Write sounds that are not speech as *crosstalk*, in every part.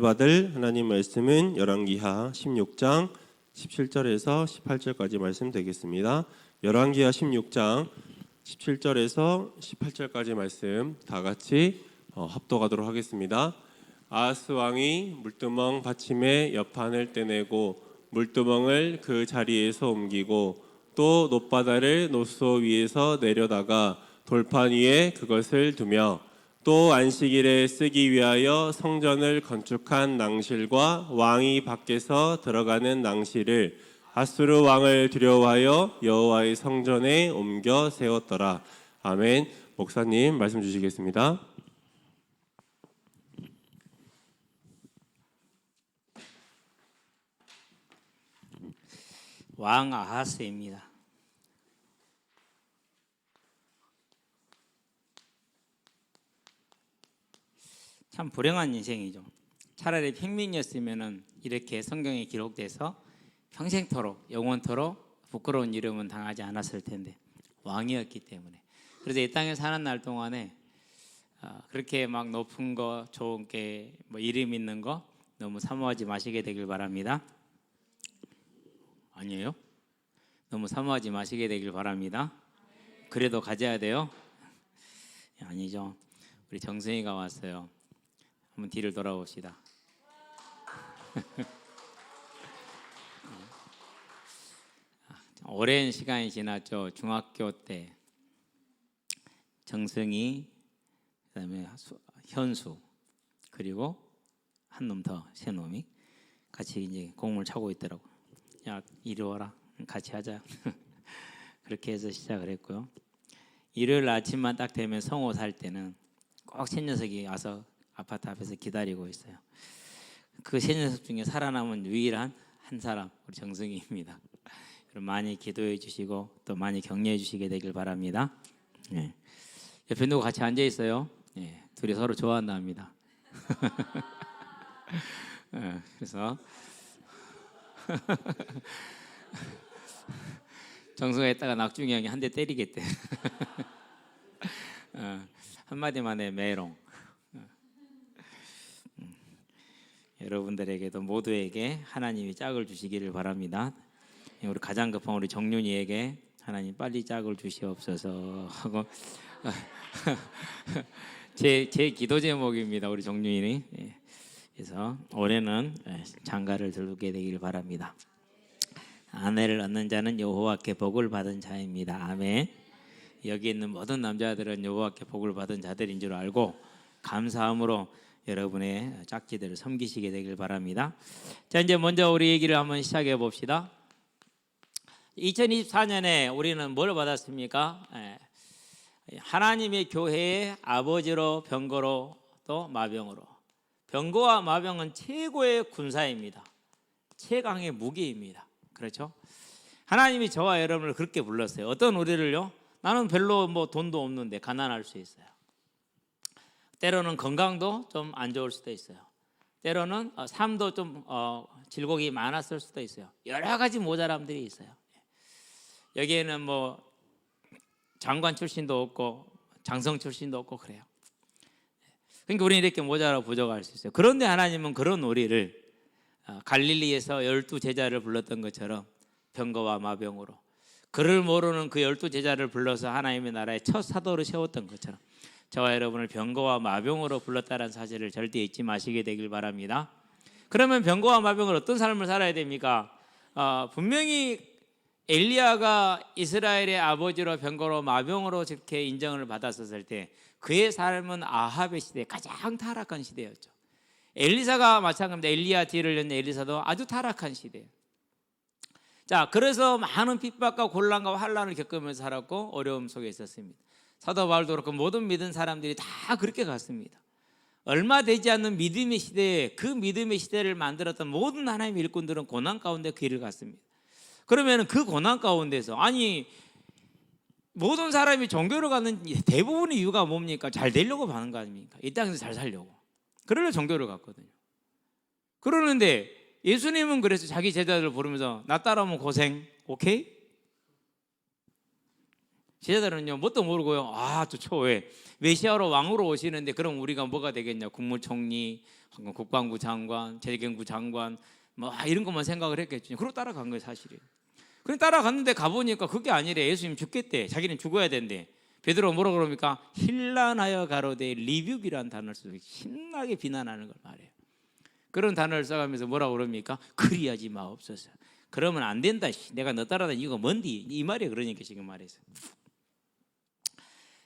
받을 하나님 말씀은 열왕기하 16장 17절에서 18절까지 말씀 되겠습니다. 열왕기하 16장 17절에서 18절까지 말씀 다 같이 어, 합독하도록 하겠습니다. 아하스 왕이 물두멍 받침의 옆판을 떼내고 물두멍을 그 자리에서 옮기고 또 놋바다를 노소 위에서 내려다가 돌판 위에 그것을 두며 또 안식일에 쓰기 위하여 성전을 건축한 낭실과 왕이 밖에서 들어가는 낭실을 아수르 왕을 두려워하여 여호와의 성전에 옮겨 세웠더라. 아멘. 목사님 말씀 주시겠습니다. 왕 아하스입니다. 참 불행한 인생이죠. 차라리 평민이었으면은 이렇게 성경에 기록돼서 평생토록 영원토록 부끄러운 이름은 당하지 않았을 텐데 왕이었기 때문에 그래서 이 땅에 사는 날 동안에 아, 그렇게 막 높은 거 좋은 게 뭐 이름 있는 거 너무 사모하지 마시게 되길 바랍니다. 아니에요? 너무 사모하지 마시게 되길 바랍니다. 그래도 가져야 돼요? 아니죠. 우리 정승이가 왔어요. 한번 뒤를 돌아봅시다. *laughs* 오랜 시간이 지났죠. 중학교 때 정승이 그다음에 수- 현수 그리고 한 놈 더 세 놈이 같이 이제 공을 차고 있더라고. 야 이리 와라 같이 하자 *laughs* 그렇게 해서 시작을 했고요 일요일 아침만 딱 되면 성호 살 때는 꼭 새 녀석이 와서 아파트 앞에서 기다리고 있어요 그새 녀석 중에 살아남은 유일한 한 사람 우리 정승희입니다 많이 기도해 주시고 또 많이 격려해 주시게 되길 바랍니다 예. 옆에 누구 같이 앉아 있어요 예. 둘이 서로 좋아한답니다 예, *laughs* 그래서 *laughs* 정수가 했다가 낙중이 형이 한 대 때리겠대. *laughs* 어, 한마디만 해 메롱. 어. 음, 여러분들에게도 모두에게 하나님이 짝을 주시기를 바랍니다. 예, 우리 가장 급한 우리 정윤이에게 하나님 빨리 짝을 주시옵소서 하고 *laughs* 제, 제 기도 제목입니다. 우리 정윤이. 예. 그래서 올해는 예, 장가를 들게 되길 바랍니다. 아내를 얻는 자는 여호와께 복을 받은 자입니다. 아멘. 여기 있는 모든 남자들은 여호와께 복을 받은 자들인 줄 알고 감사함으로 여러분의 짝지들을 섬기시게 되길 바랍니다. 자 이제 먼저 우리 얘기를 한번 시작해 봅시다. 2024년에 우리는 뭘 받았습니까? 예. 하나님의 교회의 아버지로 병거로 또 마병으로 병거와 마병은 최고의 군사입니다. 최강의 무기입니다. 그렇죠? 하나님이 저와 여러분을 그렇게 불렀어요. 어떤 우리를요? 나는 별로 뭐 돈도 없는데 가난할 수 있어요. 때로는 건강도 좀 안 좋을 수도 있어요. 때로는 어, 삶도 좀 어, 질곡이 많았을 수도 있어요. 여러 가지 모자람들이 있어요. 여기에는 뭐 장관 출신도 없고 장성 출신도 없고 그래요. 그러니까 우리는 이렇게 모자라 부족할 수 있어요. 그런데 하나님은 그런 우리를 어, 갈릴리에서 열두 제자를 불렀던 것처럼 병거와 마병으로 그를 모르는 그 열두 제자를 불러서 하나님의 나라의 첫 사도를 세웠던 것처럼 저와 여러분을 병거와 마병으로 불렀다는 사실을 절대 잊지 마시게 되길 바랍니다. 그러면 병거와 마병을 어떤 삶을 살아야 됩니까? 어, 분명히 엘리야가 이스라엘의 아버지로 병거로 마병으로 이렇게 인정을 받았었을 때 그의 삶은 아합의 시대 가장 타락한 시대였죠. 엘리사가 마찬가지입니다. 엘리야 뒤를 연 엘리사도 아주 타락한 시대. 자, 그래서 많은 핍박과 곤란과 환란을 겪으면서 살았고 어려움 속에 있었습니다. 사도 바울도 그렇고 모든 믿은 사람들이 다 그렇게 갔습니다. 얼마 되지 않는 믿음의 시대에 그 믿음의 시대를 만들었던 모든 하나님의 일꾼들은 고난 가운데 그 길을 갔습니다. 그러면 그 고난 가운데서 아니 모든 사람이 종교를 가는 대부분의 이유가 뭡니까? 잘 되려고 가는 거 아닙니까? 이 땅에서 잘 살려고. 그러려 종교를 갔거든요. 그러는데 예수님은 그래서 자기 제자들을 부르면서 나 따라오면 고생, 오케이? 제자들은요 뭣도 모르고요. 아저 초에 메시아로 왕으로 오시는데 그럼 우리가 뭐가 되겠냐? 국무총리, 국방부 장관, 재경부 장관 뭐 이런 것만 생각을 했겠죠. 그러고 따라간 거예요 사실이. 그래 따라갔는데 가보니까 그게 아니래. 예수님 죽겠대. 자기는 죽어야 된대. 베드로 뭐라 그럽니까? 힐란하여 가로되 리뷰비라는 단어를 쓰고 신나게 비난하는 걸 말해요. 그런 단어를 써가면서 뭐라 그럽니까? 그리하지 마옵소서. 그러면 안 된다. 씨. 내가 너 따라다니 이거 뭔디? 이 말이야 그러니까 지금 말해서.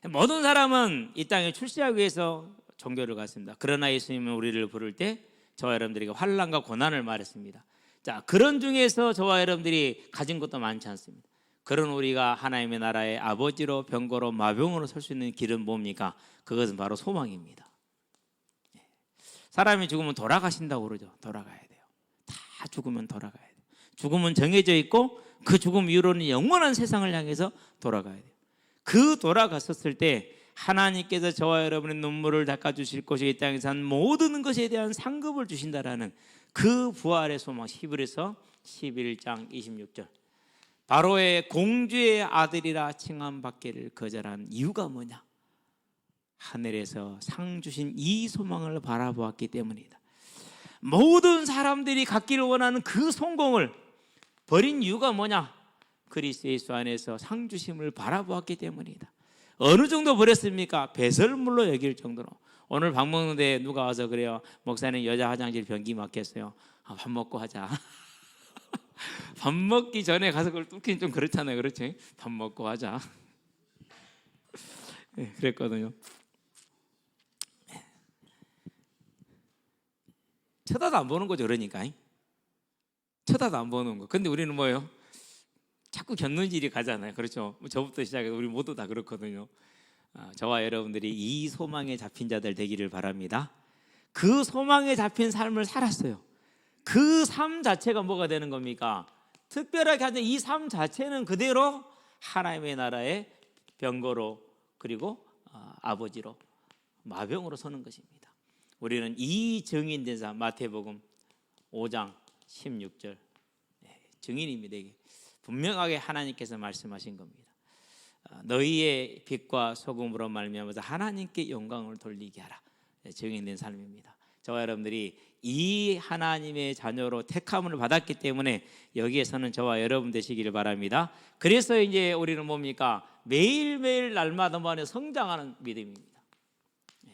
모든 사람은 이 땅에 출세하기 위해서 종교를 갖습니다. 그러나 예수님은 우리를 부를 때 저와 여러분들에게 환란과 고난을 말했습니다. 자 그런 중에서 저와 여러분들이 가진 것도 많지 않습니다. 그런 우리가 하나님의 나라의 아버지로 병거로 마병으로 설 수 있는 길은 뭡니까? 그것은 바로 소망입니다. 예. 사람이 죽으면 돌아가신다고 그러죠. 돌아가야 돼요. 다 죽으면 돌아가야 돼요. 죽음은 정해져 있고 그 죽음 이후로는 영원한 세상을 향해서 돌아가야 돼요. 그 돌아갔었을 때 하나님께서 저와 여러분의 눈물을 닦아 주실 것이 이 땅에서 한 모든 것에 대한 상급을 주신다라는 그 부활의 소망 히브리서 11장 26절 바로의 공주의 아들이라 칭함 받기를 거절한 이유가 뭐냐? 하늘에서 상 주신 이 소망을 바라보았기 때문이다. 모든 사람들이 갖기를 원하는 그 성공을 버린 이유가 뭐냐? 그리스도 예수 안에서 상 주심을 바라보았기 때문이다. 어느 정도 버렸습니까? 배설물로 여길 정도로. 오늘 밥 먹는데 누가 와서 그래요. 목사님 여자 화장실 변기 막혔어요. 아, 밥 먹고 하자. *laughs* 밥 먹기 전에 가서 그걸 뚫긴 좀 그렇잖아요. 그렇지? 밥 먹고 하자. *laughs* 네, 그랬거든요. 쳐다도 안 보는 거죠. 그러니까. 쳐다도 안 보는 거. 근데 우리는 뭐예요? 자꾸 견눈질이 가잖아요. 그렇죠? 뭐 저부터 시작해서 우리 모두 다 그렇거든요. 아, 저와 여러분들이 이 소망에 잡힌 자들 되기를 바랍니다. 그 소망에 잡힌 삶을 살았어요. 그 삶 자체가 뭐가 되는 겁니까? 특별하게 하는 이삶 자체는 그대로 하나님의 나라의 병거로 그리고 아, 아버지로 마병으로 서는 것입니다. 우리는 이 증인된 사람 마태복음 5장 16절 네, 증인입니다. 분명하게 하나님께서 말씀하신 겁니다. 아, 너희의 빛과 소금으로 말미암아서 하나님께 영광을 돌리게 하라. 네, 증인된 삶입니다. 저와 여러분들이 이 하나님의 자녀로 택함을 받았기 때문에 여기에서는 저와 여러분 되시기를 바랍니다. 그래서 이제 우리는 뭡니까? 매일매일 날마다 만에 성장하는 믿음입니다. 예.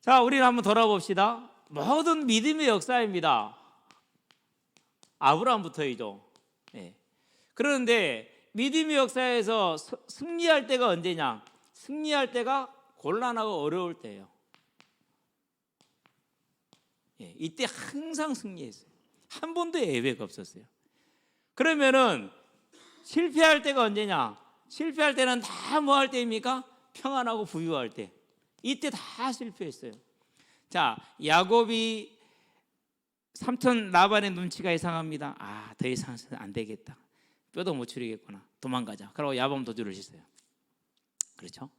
자, 우리는 한번 돌아봅시다. 모든 믿음의 역사입니다. 아브라함부터이죠. 예. 그런데 믿음의 역사에서 서- 승리할 때가 언제냐? 승리할 때가 곤란하고 어려울 때예요. 예, 이때 항상 승리했어요. 한 번도 예외가 없었어요. 그러면은 실패할 때가 언제냐? 실패할 때는 다 뭐 할 때입니까? 평안하고 부유할 때. 이때 다 실패했어요. 자, 야곱이 삼촌 라반의 눈치가 이상합니다. 아, 더 이상 안 되겠다. 뼈도 못 추리겠구나. 도망가자. 그러고 야밤 도주를 했어요. 그렇죠?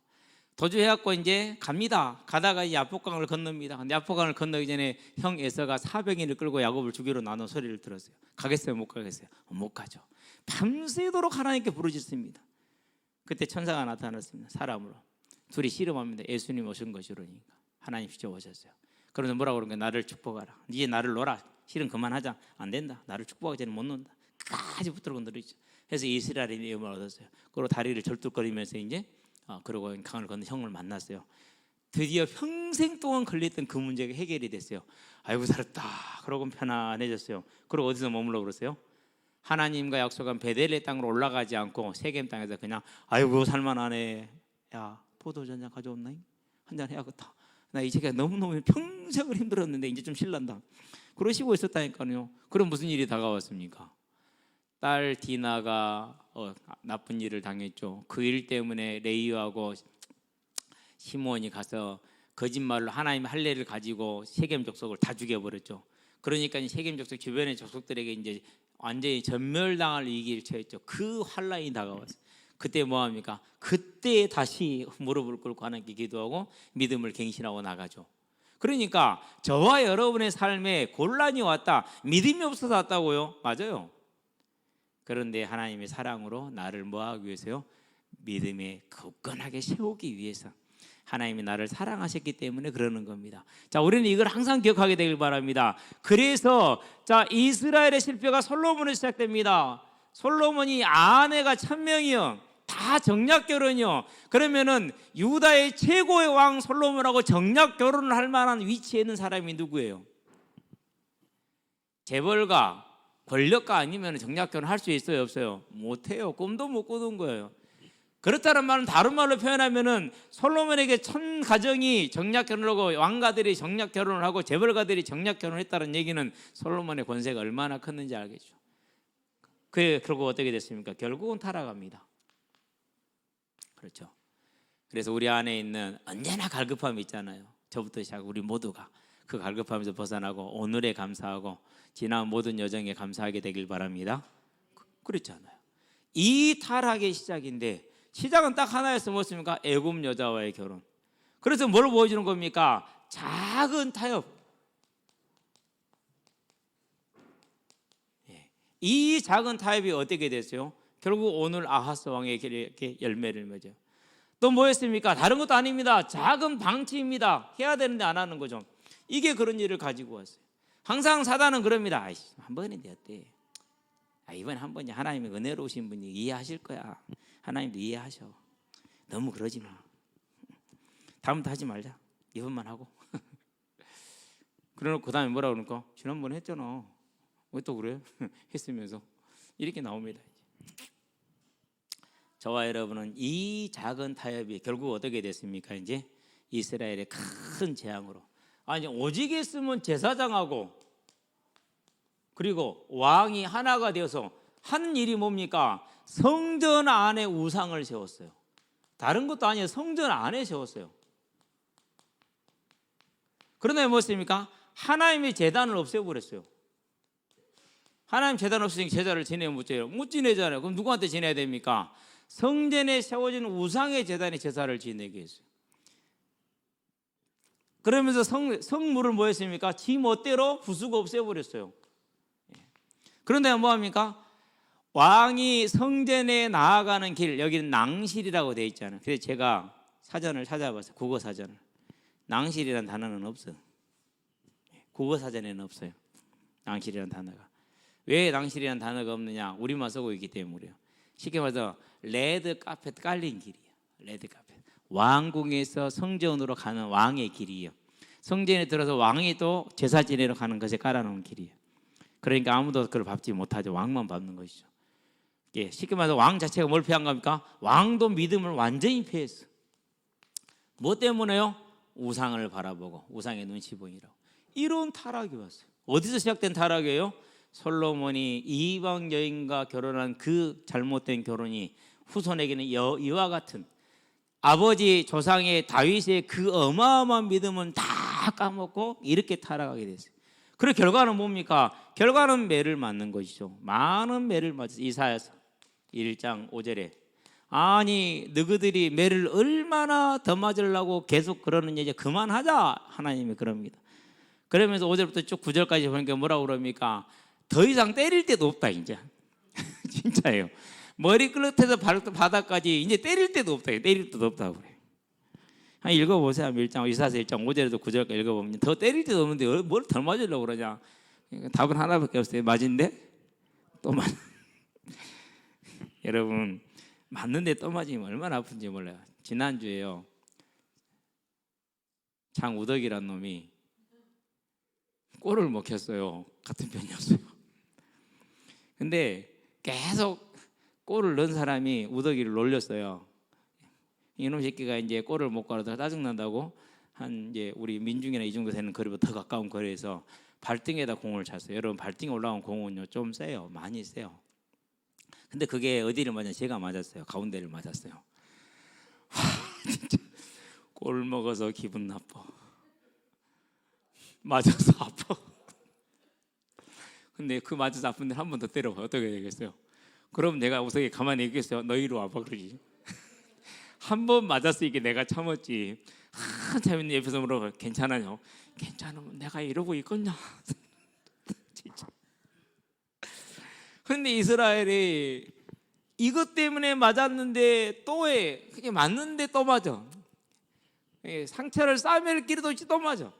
도주해갖고 이제 갑니다. 가다가 이 야복강을 건넙니다. 근데 야복강을 건너기 전에 형 에서가 400인을 끌고 야곱을 죽이러 나눈 소리를 들었어요. 가겠어요? 못 가겠어요? 어, 못 가죠. 밤새도록 하나님께 부르짖습니다. 그때 천사가 나타났습니다. 사람으로. 둘이 씨름합니다. 예수님 오신 것이 그러니까. 하나님 직접 오셨어요. 그러면서 뭐라고 그러는 거야? 나를 축복하라. 이제 나를 놀아. 실은 그만하자. 안 된다. 나를 축복하기 전에 못 논다. 끝까지 붙들고 늘리죠. 그래서 이스라엘이 이름을 얻었어요. 그리고 다리를 절뚝거리면서 이제 어, 그리고 강을 건너 형을 만났어요. 드디어 평생 동안 걸렸던 그 문제가 해결이 됐어요. 아이고 살았다. 그러고 편안해졌어요. 그리고 어디서 머물러 그러세요? 하나님과 약속한 베델의 땅으로 올라가지 않고 세겜 땅에서 그냥 아이고 살만하네. 야 포도주 한잔 가져온나잉? 한잔 해야겠다. 나이 새끼가 너무너무 평생을 힘들었는데 이제 좀 실난다. 그러시고 있었다니까요. 그럼 무슨 일이 다가왔습니까? 딸 디나가 어, 나쁜 일을 당했죠. 그 일 때문에 레이하고 시몬이 가서 거짓말로 하나님 할례를 가지고 세겜 족속을 다 죽여버렸죠. 그러니까 이 세겜 족속 주변의 족속들에게 이제 완전히 전멸당할 위기를 처했죠. 그 환란이 다가왔어요. 그때 뭐 합니까? 그때 다시 무릎을 꿇고 하나님께 기도하고 믿음을 갱신하고 나가죠. 그러니까 저와 여러분의 삶에 곤란이 왔다. 믿음이 없어서 왔다고요. 맞아요. 그런데 하나님의 사랑으로 나를 뭐 하기 위해서요? 믿음에 굳건하게 세우기 위해서 하나님이 나를 사랑하셨기 때문에 그러는 겁니다. 자, 우리는 이걸 항상 기억하게 되길 바랍니다. 그래서 자, 이스라엘의 실패가 솔로몬에 시작됩니다. 솔로몬이 아내가 천 명이요. 다 정략 결혼이요. 그러면은 유다의 최고의 왕 솔로몬하고 정략 결혼을 할 만한 위치에 있는 사람이 누구예요? 재벌가 권력가 아니면 정략 결혼 할 수 있어요, 없어요? 못 해요. 꿈도 못 꾸는 거예요. 그렇다는 말은 다른 말로 표현하면은 솔로몬에게 천 가정이 정략 결혼을 하고 왕가들이 정략 결혼을 하고 재벌가들이 정략 결혼을 했다는 얘기는 솔로몬의 권세가 얼마나 컸는지 알겠죠. 그 그리고 어떻게 됐습니까? 결국은 타락합니다. 그렇죠. 그래서 우리 안에 있는 언제나 갈급함이 있잖아요. 저부터 시작 우리 모두가 그 갈급함에서 벗어나고 오늘에 감사하고 지난 모든 여정에 감사하게 되길 바랍니다. 그- 그렇잖아요. 이 타락의 시작인데 시작은 딱 하나였어 뭐습니까? 애굽 여자와의 결혼. 그래서 뭘 보여주는 겁니까? 작은 타협. 예. 이 작은 타협이 어떻게 됐어요? 결국 오늘 아하스 이렇게 열매를 맺어요. 또 뭐였습니까? 다른 것도 아닙니다. 작은 방치입니다. 해야 되는데 안 하는 거죠. 이게 그런 일을 가지고 왔어요. 항상 사단은 그럽니다. 아이씨, 한 번인데 어때? 아, 이번 한 번이 하나님의 은혜로우신 분이 이해하실 거야. 하나님도 이해하셔. 너무 그러지 마. 다음부터 하지 말자. 이번만 하고. *laughs* 그러놓고 그다음에 뭐라 그러니까 지난번에 했잖아. 왜 또 그래? *laughs* 했으면서 이렇게 나옵니다. 저와 여러분은 이 작은 타협이 결국 어떻게 됐습니까? 이제 이스라엘의 큰 재앙으로 아니 오직 했으면 제사장하고 그리고 왕이 하나가 되어서 한 일이 뭡니까? 성전 안에 우상을 세웠어요. 다른 것도 아니에요. 성전 안에 세웠어요. 그런데 무엇입니까? 하나님의 재단을 없애버렸어요. 하나님 재단 없으니까 제자를 지내면 못 지내요. 못 지내잖아요. 그럼 누구한테 지내야 됩니까? 성전에 세워진 우상의 재단에 제사를 지내게 했어요. 그러면서 성, 성물을 뭐 했습니까? 지 멋대로 부수고 없애버렸어요. 예. 그런데 뭐합니까? 왕이 성전에 나아가는 길 여기는 낭실이라고 되어 있잖아요. 그래서 제가 사전을 찾아봤어요. 국어 사전을. 낭실이라는 단어는 없어요. 국어 사전에는 없어요. 낭실이라는 단어가. 왜 낭실이라는 단어가 없느냐? 우리만 쓰고 있기 때문이에요. 쉽게 말해서 레드 카펫 깔린 길이에요. 레드 카펫. 왕궁에서 성전으로 가는 왕의 길이에요. 성전에 들어서 왕이 또 제사 지내러 가는 것에 깔아놓은 길이에요. 그러니까 아무도 그걸 밟지 못하죠. 왕만 밟는 것이죠. 예, 쉽게 말해서 왕 자체가 뭘 피한 겁니까? 왕도 믿음을 완전히 피했어. 뭐 때문에요? 우상을 바라보고 우상의 눈치 보이라고. 이런 타락이 왔어요. 어디서 시작된 타락이에요? 솔로몬이 이방 여인과 결혼한 그 잘못된 결혼이 후손에게는 여, 이와 같은 아버지 조상의 다윗의 그 어마어마한 믿음은 다 까먹고 이렇게 타락하게 됐어요. 그래 결과는 뭡니까? 결과는 매를 맞는 것이죠. 많은 매를 맞았어. 이사야서 1장 5절에 아니 너희들이 매를 얼마나 더 맞으려고 계속 그러는 이제 그만하자 하나님이 그럽니다. 그러면서 5절부터 쭉 9절까지 보니까 뭐라고 그럽니까? 더 이상 때릴 데도 없다 이제 *laughs* 진짜예요. 머리 끝에서 바닥까지 이제 때릴 데도 없다. 때릴 데도 없다고 그래. 한 읽어보세요. 1장 이사서 1장 5절에도 9절까지 읽어보면 더 때릴 데도 없는데 뭘더 맞으려고 그러냐. 그러니까 답은 하나밖에 없어요. 맞은데 또 맞. *laughs* 여러분 맞는데 또 맞으면 얼마나 아픈지 몰라요. 지난주에요. 장우덕이란 놈이 골을 먹혔어요. 같은 편이었어요. 근데 계속 골을 넣은 사람이 우덕이를 놀렸어요. 이놈 새끼가 이제 골을 못 가려다 짜증 난다고 한 이제 우리 민중이나 이 정도 되는 거리보다 더 가까운 거리에서 발등에다 공을 찼어요. 여러분 발등에 올라온 공은요 좀 세요, 많이 세요. 근데 그게 어디를 맞냐? 제가 맞았어요. 가운데를 맞았어요. 하, 진짜 골 먹어서 기분 나빠. 맞아서 아파. 근데 그 맞아서 아픈데 한 번 더 때려봐 어떻게 되겠어요? 그럼 내가 우석이 가만히 있겠어요? 너 이리 와봐 그러지. *laughs* 한 번 맞았으니까 내가 참았지. 한참 있는 옆에서 물어봐 괜찮아요? 괜찮으면 내가 이러고 있겠냐? *laughs* 진짜. 근데 이스라엘이 이것 때문에 맞았는데 또 해 그게 맞는데 또 맞아. 예, 상처를 싸맬 길도 없이 또 맞아.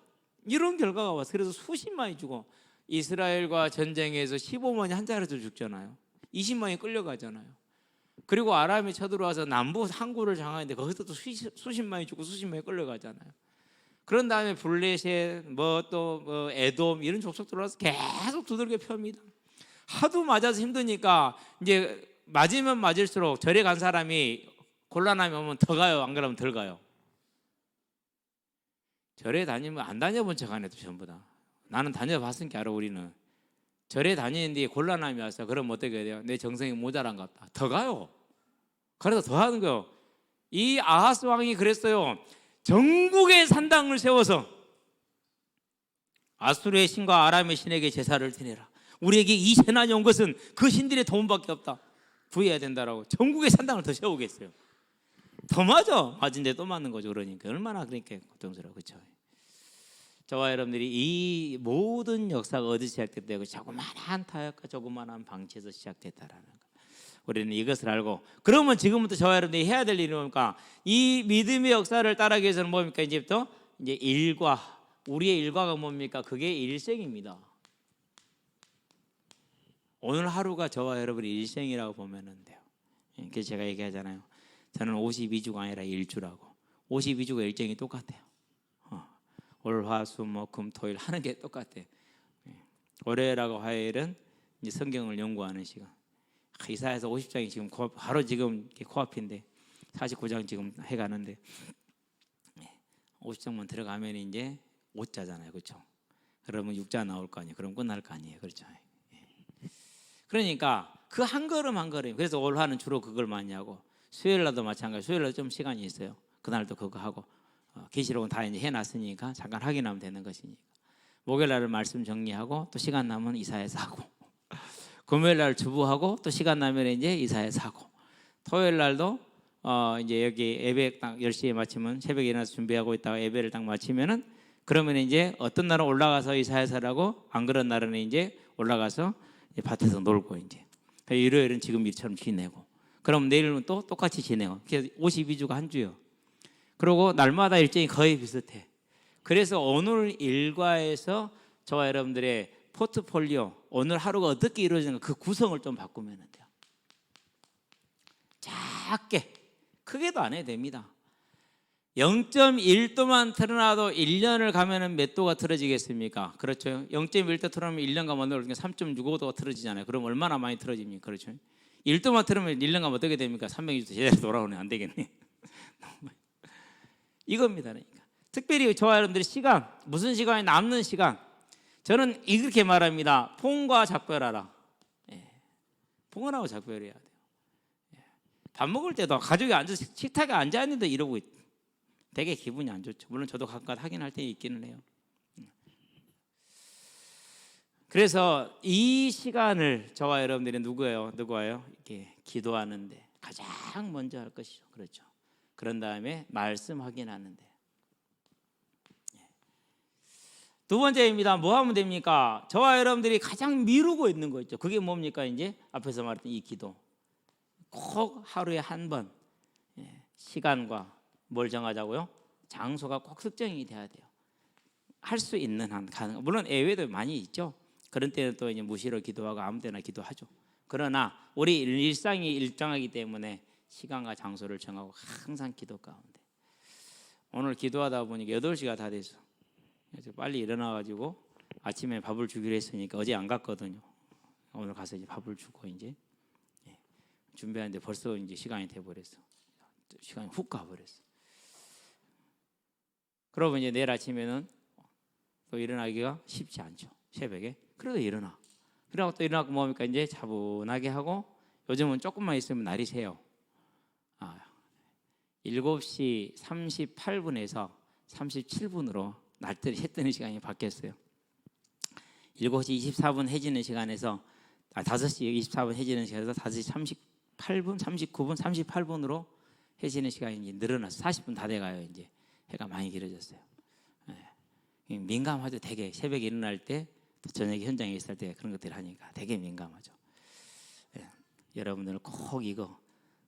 이런 결과가 왔어. 그래서 수십만이 죽어. 이스라엘과 전쟁에서 15만이 한 자리에서 죽잖아요. 20만이 끌려가잖아요. 그리고 아람이 쳐들어와서 남부 항구를 장악했는데 거기서 또 수십, 수십 만이 죽고 수십만이 끌려가잖아요. 그런 다음에 블레셋 뭐또 뭐 에돔 이런 족속 들어와서 계속 두들겨 펴니다. 하도 맞아서 힘드니까 이제 맞으면 맞을수록 절에 간 사람이 곤란함이 오면 더 가요. 안 그러면 덜 가요. 절에 다니면 안 다녀본 척안 해도 전부 다. 나는 다녀봤으니까 알아 우리는. 절에 다니는 데 곤란함이 와서 그럼 어떻게 돼요? 내 정성이 모자란갑다. 더 가요. 그래서 더 하는 거요. 이 아하스 왕이 그랬어요. 전국에 산당을 세워서 아수르의 신과 아람의 신에게 제사를 드내라. 우리에게 이 재난이 온 것은 그 신들의 도움밖에 없다. 구해야 된다라고 전국에 산당을 더 세우겠어요. 더 맞아. 맞은데 또 맞는 거죠. 그러니까 얼마나 그러니까 고통스러워 그렇죠. 저와 여러분들이 이 모든 역사가 어디 시작됐다고 자그마한 타협과 조그마한 방치에서 시작됐다라는 거. 우리는 이것을 알고 그러면 지금부터 저와 여러분들이 해야 될 일이 뭡니까? 이 믿음의 역사를 따르기 위해서는 뭡니까? 이제부터 이제 일과 우리의 일과가 뭡니까? 그게 일생입니다. 오늘 하루가 저와 여러분의 일생이라고 보면 돼요. 예, 그래서 제가 얘기하잖아요. 저는 52주가 아니라 일주라고. 52주가 일정이 똑같아요. 어. 월, 화, 수, 목, 금, 토일 하는 게 똑같아요. 예. 월요일하고 화요일은 이제 성경을 연구하는 시간. 아, 이사에서 50장이 지금 코- 바로 지금 코앞인데 49장 지금 해 가는데 50장만 들어가면 이제 5자잖아요, 그렇죠? 그러면 6자 나올 거 아니에요. 그럼 끝날 거 아니에요, 그렇죠? 예. 그러니까 그 한 걸음 한 걸음. 그래서 올화는 주로 그걸 많이 하고 수요일 날도 마찬가지. 수요일 날좀 시간이 있어요. 그날도 그거 하고 어, 계시록은 다 이제 해놨으니까 잠깐 확인하면 되는 것이니까. 목요일 날은 말씀 정리하고 또 시간 나면 이사해서 하고. 금요일 날 주부하고 또 시간 나면 이제 이사해서 하고. 토요일 날도 어 이제 여기 예배 딱 10시에 마치면 새벽에 일어나서 준비하고 있다가 예배를 딱 마치면은 그러면 이제 어떤 날은 올라가서 이사해서라고 안 그런 날은 이제 올라가서 이제 밭에서 놀고 이제. 일요일은 지금 일처럼 지내고. 그럼 내일은 또 똑같이 지내고. 그래서 52주가 한 주요. 그리고 날마다 일정이 거의 비슷해. 그래서 오늘 일과에서 저와 여러분들의 포트폴리오 오늘 하루가 어떻게 이루어지는가 그 구성을 좀 바꾸면 돼요. 작게 크게도 안 해도 됩니다. 0.1도만 틀어놔도 1년을 가면은 몇 도가 틀어지겠습니까? 그렇죠. 0.1도 틀어놓으면 1년 가면 어느 3.65도가 틀어지잖아요. 그럼 얼마나 많이 틀어집니까? 그렇죠. 1도만 틀으면 1년 가면 어떻게 됩니까? 360도 제대로 돌아오네 안 되겠네. *laughs* 이겁니다. 그러니까. 특별히 저와 여러분들의 시간, 무슨 시간이 남는 시간. 저는 이렇게 말합니다. 폰과 작별하라. 예. 폰하고 작별해야 돼요. 예. 밥 먹을 때도 가족이 앉아서 식탁에 앉아 있는데 이러고 있. 되게 기분이 안 좋죠. 물론 저도 가끔 하긴 할때 있기는 해요. 음. 그래서 이 시간을 저와 여러분들이 누구예요? 누구예요? 이렇게 기도하는데 가장 먼저 할 것이죠. 그렇죠. 그런 다음에 말씀 확인하는데. 예. 두 번째입니다. 뭐 하면 됩니까? 저와 여러분들이 가장 미루고 있는 거 있죠. 그게 뭡니까? 이제 앞에서 말했던 이 기도. 꼭 하루에 한번 예, 시간과 뭘 정하자고요? 장소가 꼭 특정이 돼야 돼요. 할 수 있는 한 가능. 물론 예외도 많이 있죠. 그런 때는 또 이제 무시로 기도하고 아무 때나 기도하죠. 그러나 우리 일상이 일정하기 때문에 시간과 장소를 정하고 항상 기도 가운데. 오늘 기도하다 보니까 8시가 다 됐어. 그래서 빨리 일어나 가지고 아침에 밥을 주기로 했으니까 어제 안 갔거든요. 오늘 가서 이제 밥을 주고 이제 예, 준비하는데 벌써 이제 시간이 돼 버렸어. 시간이 훅 가버렸어. 그러고 이제 내일 아침에는 또 일어나기가 쉽지 않죠. 새벽에. 그래도 일어나. 그러고 또 일어나고 뭡니까 이제 차분하게 하고 요즘은 조금만 있으면 날이 새요. 아, 7시 38분에서 37분으로 날들이 해 뜨는 시간이 바뀌었어요. 7시 24분 해지는 시간에서 아, 5시 24분 해지는 시간에서 5시 38분, 39분, 38분으로 해지는 시간이 이제 늘어나서 40분 다 돼가요. 이제 해가 많이 길어졌어요. 예. 민감하죠. 되게 새벽에 일어날 때, 또 저녁에 현장에 있을 때 그런 것들 하니까 되게 민감하죠. 예. 여러분들 꼭 이거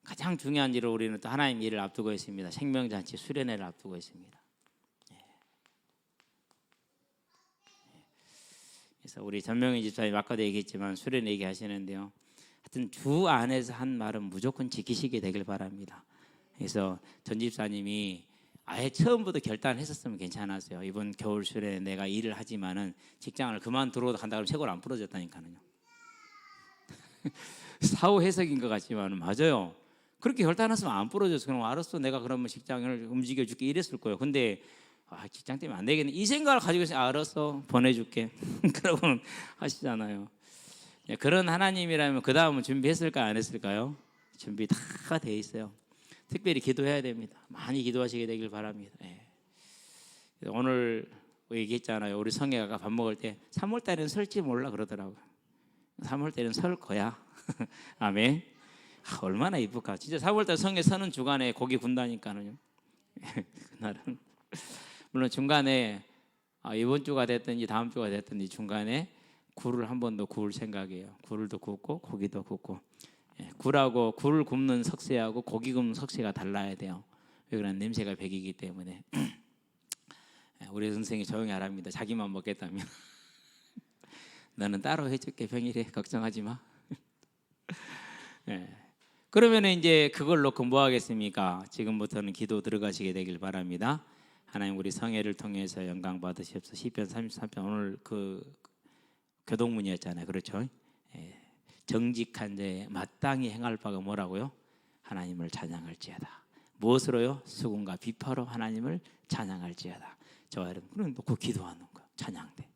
가장 중요한 일을 우리는 또 하나님 일을 앞두고 있습니다. 생명잔치 수련회를 앞두고 있습니다. 예. 그래서 우리 전명희 집사님 아까도 얘기했지만 수련회 얘기하시는데요. 하여튼 주 안에서 한 말은 무조건 지키시게 되길 바랍니다. 그래서 전 집사님이 아예 처음부터 결단했었으면 괜찮았어요. 이번 겨울 수련회 내가 일을 하지만은 직장을 그만두러도 간다 그러면 책을 안 부러졌다니까요. *laughs* 사후 해석인 것 같지만 맞아요. 그렇게 결단했으면 안 부러졌어. 그럼 알았어. 내가 그러면 직장을 움직여 줄게 이랬을 거예요. 근데 아, 직장 때문에 안 되겠네. 이 생각을 가지고 있어요. 알았어. 보내줄게. *laughs* 그러고는 하시잖아요. 예, 그런 하나님이라면 그 다음은 준비했을까 안 했을까요? 준비 다 돼 있어요. 특별히 기도해야 됩니다. 많이 기도하시게 되길 바랍니다. 예. 오늘 얘기했잖아요. 우리 성애가 밥 먹을 때 3월 달에는 설지 몰라 그러더라고요. 3월 달에는 설 거야. *laughs* 아멘. 아, 얼마나 이쁠까. 진짜 3월 달 성에 서는 주간에 고기 군다니까는요. *laughs* 그날은 물론 중간에 아, 이번 주가 됐든지 다음 주가 됐든지 중간에 굴을 한 번 더 구울 생각이에요. 더 굽고 고기도 굽고 예, 굴하고 굴을 굽는 석쇠하고 고기 굽는 석쇠가 달라야 돼요. 왜 그런 냄새가 배기기 때문에 *clears throat* 예, 우리 선생이 조용히 하랍니다. 자기만 먹겠다면 *laughs* 너는 따로 해줄게 평일에 *laughs* 걱정하지 마. 예. 그러면 이제 그걸 놓고 뭐 하겠습니까? 지금부터는 기도 들어가시게 되길 바랍니다. 하나님 우리 성회를 통해서 영광 받으시옵소서. 시편 33편 오늘 그 교동문이었잖아요. 그렇죠? 예. 정직한 자에 마땅히 행할 바가 뭐라고요? 하나님을 찬양할지어다. 무엇으로요? 수군과 비파로 하나님을 찬양할지어다. 저와 여러분 그런 놓고 기도하는 거 찬양대.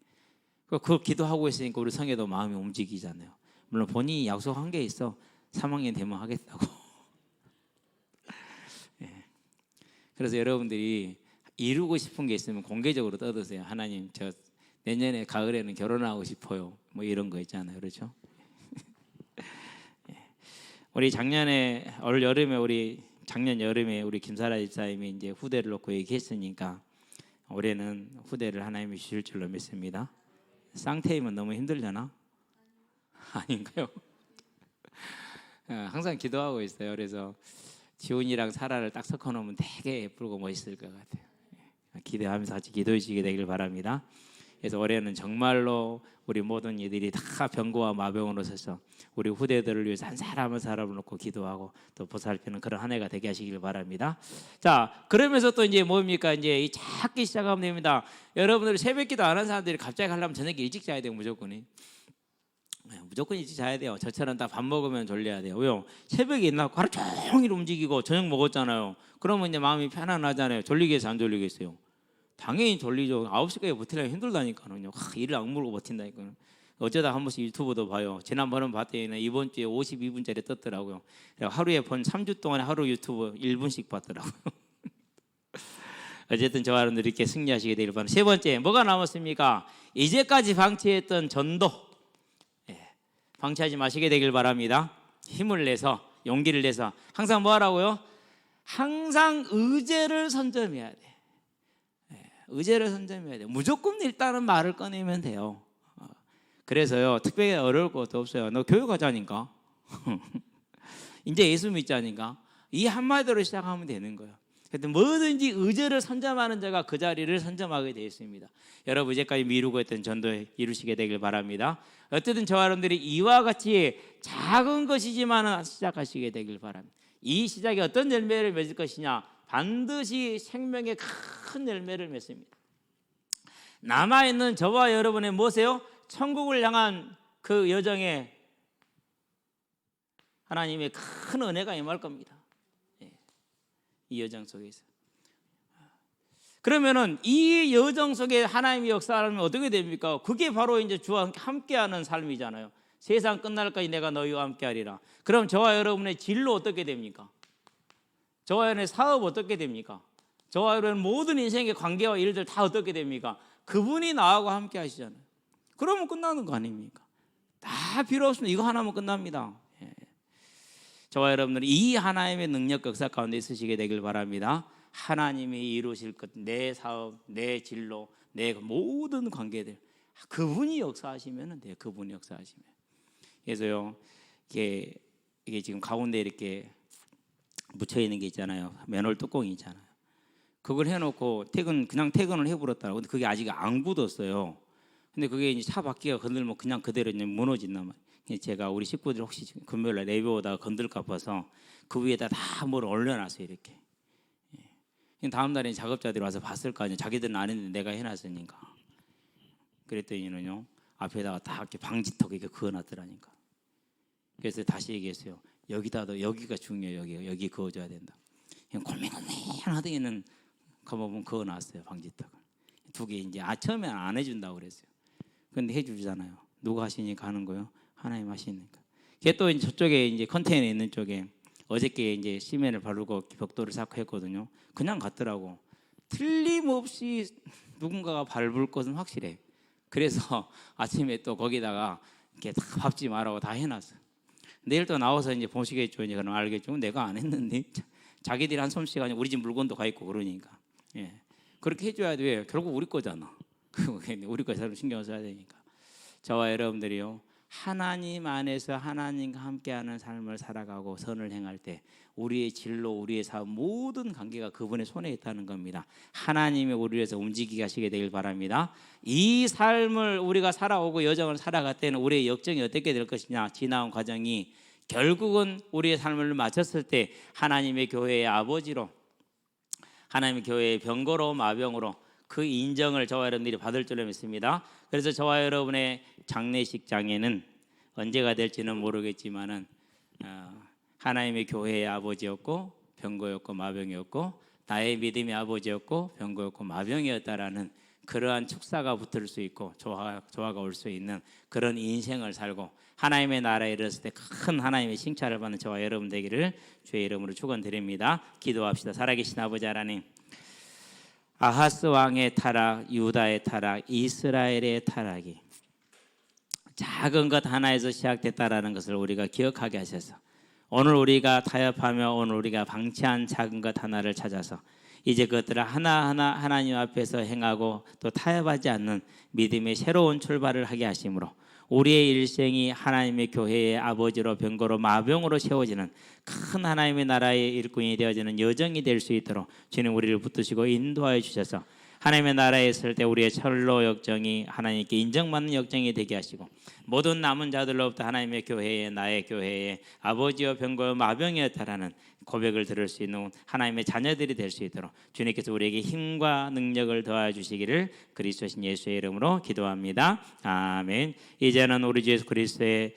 그 기도하고 있으니까 우리 성에도 마음이 움직이잖아요. 물론 본인이 약속한 게 있어. 3학년 되면 하겠다고. *laughs* 예. 그래서 여러분들이 이루고 싶은 게 있으면 공개적으로 떠드세요. 하나님 저 내년에 가을에는 결혼하고 싶어요. 뭐 이런 거 있잖아요. 그렇죠? *laughs* 예. 우리 작년에 올 여름에 우리 작년 여름에 우리 김사라 집사님이 이제 후대를 놓고 얘기했으니까 올해는 후대를 하나님이 주실 줄로 믿습니다. 쌍태이면 너무 힘들려나? *laughs* 아닌가요? 어, 항상 기도하고 있어요. 그래서 지훈이랑 사라를 딱 섞어 놓으면 되게 예쁘고 멋있을 것 같아요. 예, 기대하면서 같이 기도해 주시게 되길 바랍니다. 그래서 올해는 정말로 우리 모든 이들이 다 병고와 마병으로 서서 우리 후대들을 위해서 한 사람 한 사람을 놓고 기도하고 또 보살피는 그런 한 해가 되게 하시길 바랍니다. 자, 그러면서 또 이제 뭡니까? 이제 이 작기 시작하면 됩니다. 여러분들 새벽 기도 안 한 사람들이 갑자기 하려면 저녁에 일찍 자야 돼요, 무조건이. 네, 무조건 일찍 자야 돼요. 저처럼 딱밥 먹으면 졸려야 돼요. 왜요? 새벽에 일어나고 하루 종일 움직이고 저녁 먹었잖아요. 그러면 이제 마음이 편안하잖아요. 졸리겠어요? 안 졸리겠어요? 당연히 졸리죠. 9시까지 버티려면 힘들다니까요. 하, 일을 악물고 버틴다니까요. 어쩌다 한 번씩 유튜브도 봐요. 지난번에 봤더니 이번 주에 52분짜리 떴더라고요. 하루에 본 3주 동안에 하루 유튜브 1분씩 봤더라고요. *laughs* 어쨌든 저와 여러분들 이렇게 승리하시게 되길 바랍니다. 세 번째 뭐가 남았습니까? 이제까지 방치했던 전도 예, 방치하지 마시게 되길 바랍니다. 힘을 내서 용기를 내서 항상 뭐 하라고요? 항상 의제를 선점해야 돼. 예, 의제를 선점해야 돼. 무조건 일단은 말을 꺼내면 돼요. 어, 그래서요 특별히 어려울 것도 없어요. 너 교육하자니까. *laughs* 이제 예수 믿자니까 이 한마디로 시작하면 되는 거예요. 하여튼 뭐든지 의제를 선점하는 자가 그 자리를 선점하게 되어 있습니다. 여러분 이제까지 미루고 있던 전도 이루시게 되길 바랍니다. 어쨌든 저와 여러분들이 이와 같이 작은 것이지만 시작하시게 되길 바랍니다. 이 시작이 어떤 열매를 맺을 것이냐? 반드시 생명의 큰 열매를 맺습니다. 남아 있는 저와 여러분의 무엇이요? 천국을 향한 그 여정에 하나님의 큰 은혜가 임할 겁니다. 이 여정 속에서. 그러면은 이 여정 속에 하나님의 역사하면 어떻게 됩니까? 그게 바로 이제 주와 함께하는 삶이잖아요. 세상 끝날까지 내가 너희와 함께하리라. 그럼 저와 여러분의 진로 어떻게 됩니까? 저와 여러분의 사업 어떻게 됩니까? 저와 여러분 모든 인생의 관계와 일들 다 어떻게 됩니까? 그분이 나하고 함께 하시잖아요. 그러면 끝나는 거 아닙니까? 다 필요 없으면 이거 하나면 끝납니다. 저와 여러분들이 이 하나님의 능력 역사 가운데 있으시게 되길 바랍니다. 하나님이 이루실 것, 내 사업, 내 진로, 내 모든 관계들 그분이 역사하시면 돼요. 그분이 역사하시면. 그래서요, 이게 이게 지금 가운데 이렇게 묻혀 있는 게 있잖아요. 맨홀 뚜껑이 있잖아요. 그걸 해놓고 퇴근 그냥 퇴근을 해버렸다고. 근데 그게 아직 안 굳었어요. 근데 그게 이제 차 바퀴가 건들면 그냥 그대로 이제 무너진단 말이에요. 제가 우리 식구들 혹시 지금 금요일 날 레비 오다가 건들까 봐서 그 위에다 다 뭘 올려놨어요 이렇게. 예. 다음 날에 작업자들이 와서 봤을 거 아니에요. 자기들은 안 했는데 내가 해놨으니까. 그랬더니는요 앞에다가 딱 이렇게 방지턱 이렇게 그어놨더라니까. 그래서 다시 얘기했어요. 여기다도 여기가 중요해요. 여기 여기 그어줘야 된다. 그냥 고민고민하더니는 가보면 그어놨어요 방지턱을. 두 개 이제 아 처음에 안 해준다고 그랬어요. 근데 해주잖아요. 누가 하시니까 하는 거요? 하나님 하시니까. 걔또 이제 저쪽에 이제 컨테이너 있는 쪽에 어저께 이제 시멘을 바르고 벽돌을 쌓고 했거든요. 그냥 갔더라고. 틀림없이 누군가가 밟을 것은 확실해. 그래서 *laughs* 아침에 또 거기다가 이렇게 다 밟지 말라고 다 해놨어. 내일 또 나와서 이제 보시겠죠. 이제 그럼 알겠죠. 내가 안 했는데 자기들이 한 솜씨가 우리 집 물건도 가 있고 그러니까. 예. 그렇게 해줘야 돼. 결국 우리 거잖아. *laughs* 우리 거 서로 신경 써야 되니까. 저와 여러분들이요. 하나님 안에서 하나님과 함께하는 삶을 살아가고 선을 행할 때 우리의 진로, 우리의 삶 모든 관계가 그분의 손에 있다는 겁니다. 하나님이 우리를 위해서 움직이게 하시게 되길 바랍니다. 이 삶을 우리가 살아오고 여정을 살아갈 때는 우리의 역정이 어떻게 될 것이냐 지나온 과정이 결국은 우리의 삶을 마쳤을 때 하나님의 교회의 아버지로 하나님의 교회의 병거로 마병으로 그 인정을 저와 여러분들이 받을 줄로 믿습니다. 그래서 저와 여러분의 장례식장에는 언제가 될지는 모르겠지만은 어, 하나님의 교회의 아버지였고 병거였고 마병이었고 나의 믿음의 아버지였고 병거였고 마병이었다라는 그러한 축사가 붙을 수 있고 조화, 조화가 올 수 있는 그런 인생을 살고 하나님의 나라에 이르렀을 때 큰 하나님의 칭찬을 받는 저와 여러분 되기를 주의 이름으로 축원드립니다. 기도합시다. 살아계신 아버지 하나님 아하스 왕의 타락, 유다의 타락, 이스라엘의 타락이 작은 것 하나에서 시작됐다라는 것을 우리가 기억하게 하셔서 오늘 우리가 타협하며 오늘 우리가 방치한 작은 것 하나를 찾아서 이제 그것들을 하나하나 하나님 앞에서 행하고 또 타협하지 않는 믿음의 새로운 출발을 하게 하심으로 우리의 일생이 하나님의 교회의 아버지로 병거로 마병으로 세워지는 큰 하나님의 나라의 일꾼이 되어지는 여정이 될 수 있도록 주님 우리를 붙드시고 인도하여 주셔서 하나님의 나라에 있을 때 우리의 철로 역정이 하나님께 인정받는 역정이 되게 하시고 모든 남은 자들로부터 하나님의 교회에 나의 교회에 아버지와 병거와 마병이었다라는 고백을 들을 수 있는 하나님의 자녀들이 될 수 있도록 주님께서 우리에게 힘과 능력을 더하여 주시기를 그리스도신 예수의 이름으로 기도합니다. 아멘. 이제는 우리 주 예수 그리스도의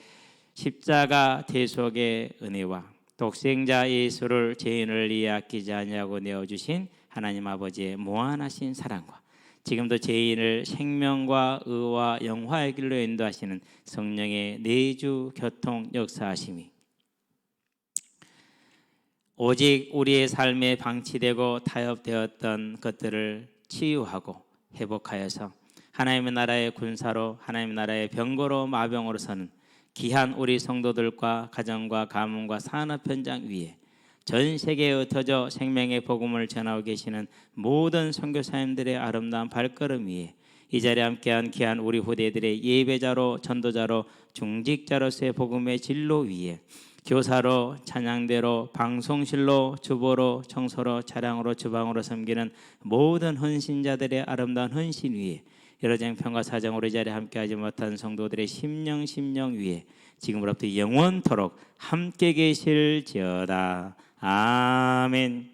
십자가 대속의 은혜와 독생자 예수를 죄인을 이해 아끼지 아니하고 내어 주신 하나님 아버지의 무한하신 사랑과 지금도 죄인을 생명과 의와 영화의 길로 인도하시는 성령의 내주 교통 역사하심이 오직 우리의 삶에 방치되고 타협되었던 것들을 치유하고 회복하여서 하나님의 나라의 군사로 하나님의 나라의 병거로 마병으로 서는 귀한 우리 성도들과 가정과 가문과 산업 현장 위에 전 세계에 흩어져 생명의 복음을 전하고 계시는 모든 선교사님들의 아름다운 발걸음 위에 이 자리에 함께한 귀한 우리 후대들의 예배자로 전도자로 중직자로서의 복음의 진로 위에 교사로 찬양대로 방송실로 주보로 청소로 차량으로 주방으로 섬기는 모든 헌신자들의 아름다운 헌신 위에 여러장 평과 사정으로 이 자리에 함께하지 못한 성도들의 심령 심령 위에 지금으로부터 영원토록 함께 계실지어다 아멘.